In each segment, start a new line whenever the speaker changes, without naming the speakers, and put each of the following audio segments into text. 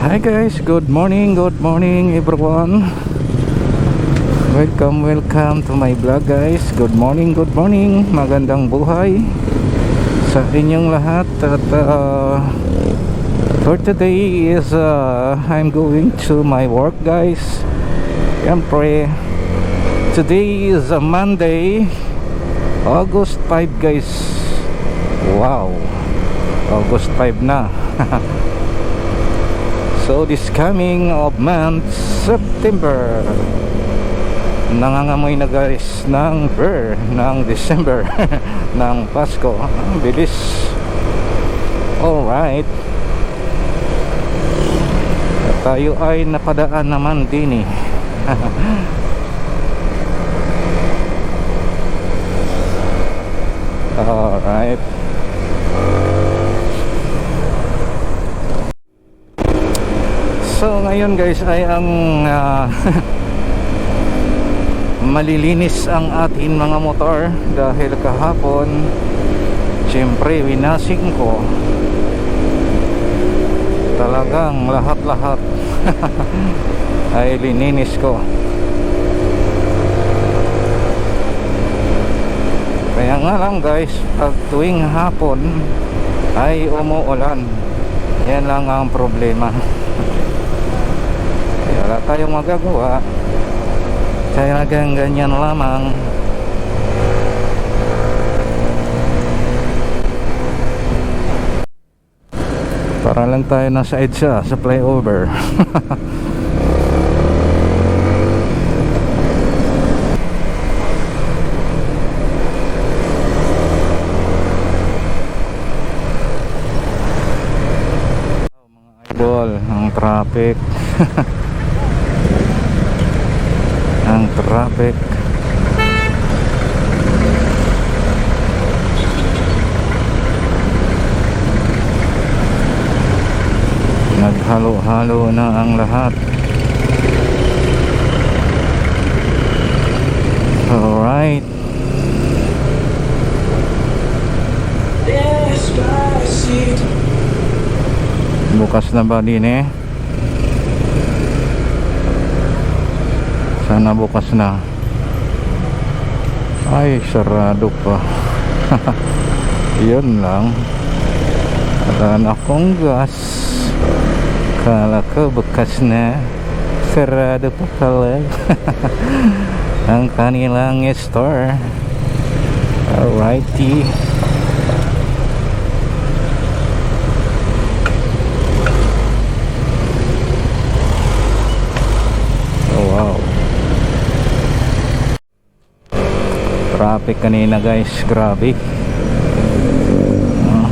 Hi guys, good morning, good morning everyone. Welcome, welcome to my vlog guys. Good morning, good morning. Magandang buhay Sa inyong lahat At uh, For today is uh, I'm going to my work guys. Siyempre Today is a Monday August 5 guys. Wow August 5 na So this coming of month September. Nangangamoy na guys ng Ber ng December ng Pasko. Ang bilis. Alright. At tayo ay napadaan naman din eh. Alright So ngayon guys ay ang ah, malilinis ang ating mga motor dahil kahapon siyempre winasing ko. Talagang lahat-lahat ay lininis ko. Kaya nga lang guys pag tuwing hapon ay umuulan. Yan lang ang problema kaya wala tayong magagawa. Kaya hanggang ganyan lamang. Para lang tayo nasa EDSA sa flyover. Oh, ang traffic traffic. Naghalo-halo na ang lahat. Alright. Bukas na ba din eh sana bukas na. Ay sarado pa. Yun lang. Wala akong gas. Kala ko bukas na. Sarado pa pala. Ang kanilang store. Alrighty oh wow traffic kanina guys. Grabe. Ah.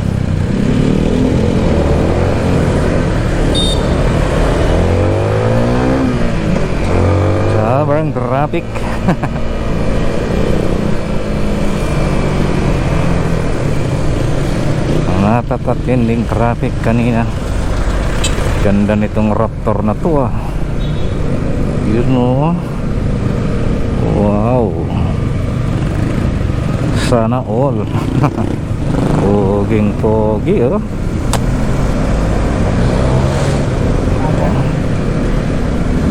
sobrang traffic napakatinding traffic kanina. Ganda nitong raptor na to ah. Yun o wow sana all. Poging pogi oh.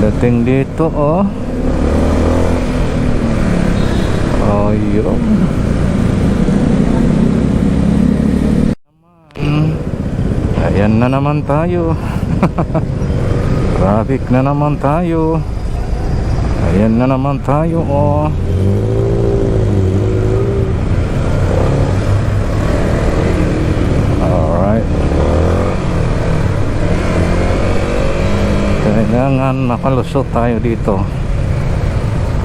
Dating dito oh. Ayun. Ayan na naman tayo. Traffic na naman tayo. Ayan na naman tayo oh Alright. Kailangan makalusot tayo dito.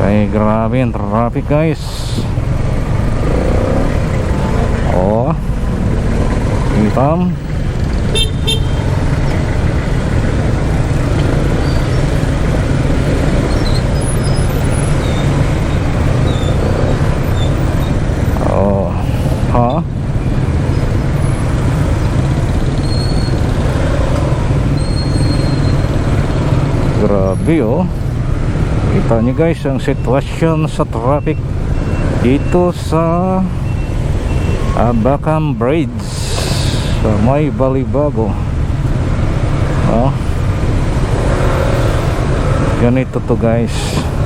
Kaya grabe yung traffic guys. Oh. Itam. Oh. Ha? Oh. Kita nyo guys ang sitwasyon sa traffic dito sa Abacam Bridge sa may Balibago. Oh. ganito to guys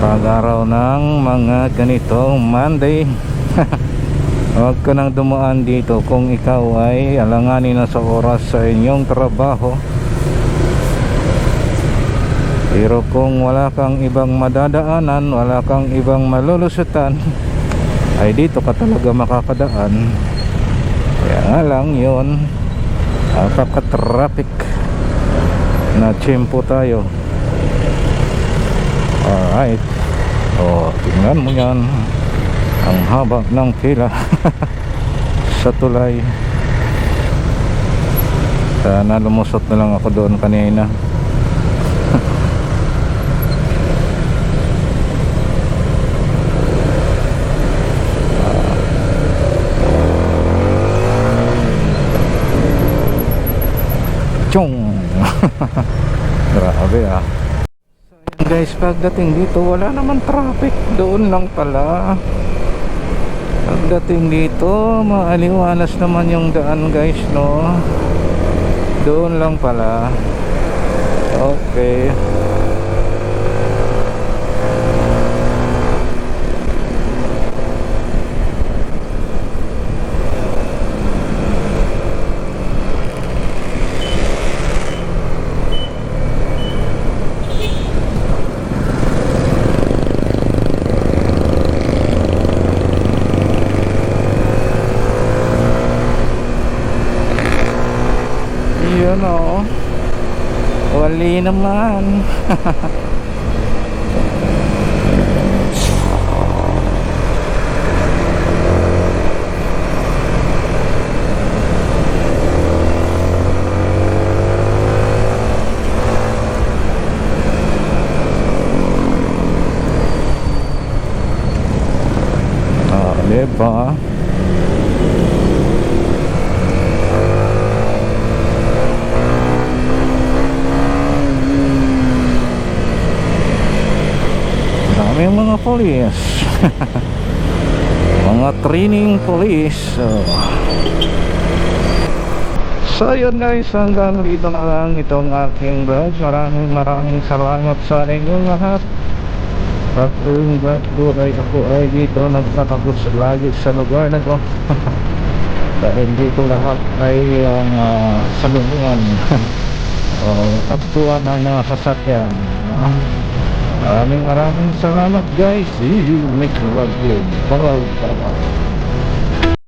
pag araw ng mga ganitong Monday huwag ka nang dumaan dito kung ikaw ay alanganin na sa oras sa inyong trabaho pero kung wala kang ibang madadaanan wala kang ibang malulusutan ay dito ka talaga makakadaan. Kaya nga lang yun napaka-traffic na tiyempo tayo. Alright. O tingnan mo yan. Ang haba ng pila sa tulay. Sana lumusot na lang ako doon kanina Chong! Grabe ah. So, ayan guys, pagdating dito, wala naman traffic. Doon lang pala. Pagdating dito, maaliwalas naman yung daan guys, no? Doon lang pala. Okay. Yun o. Wali naman. Ah, diba? Dami yung mga police. mga training police. So, so yun guys, hanggang dito na lang itong aking vlog. Maraming maraming salamat sa inyong lahat. At yung bago ay ako ay dito nagtatapos lagi sa lugar na to. Dahil dito lahat ay ang uh, salungan. o, taktuan ng mga sasakyan. Maraming maraming salamat guys. See you next vlog. Bye bye.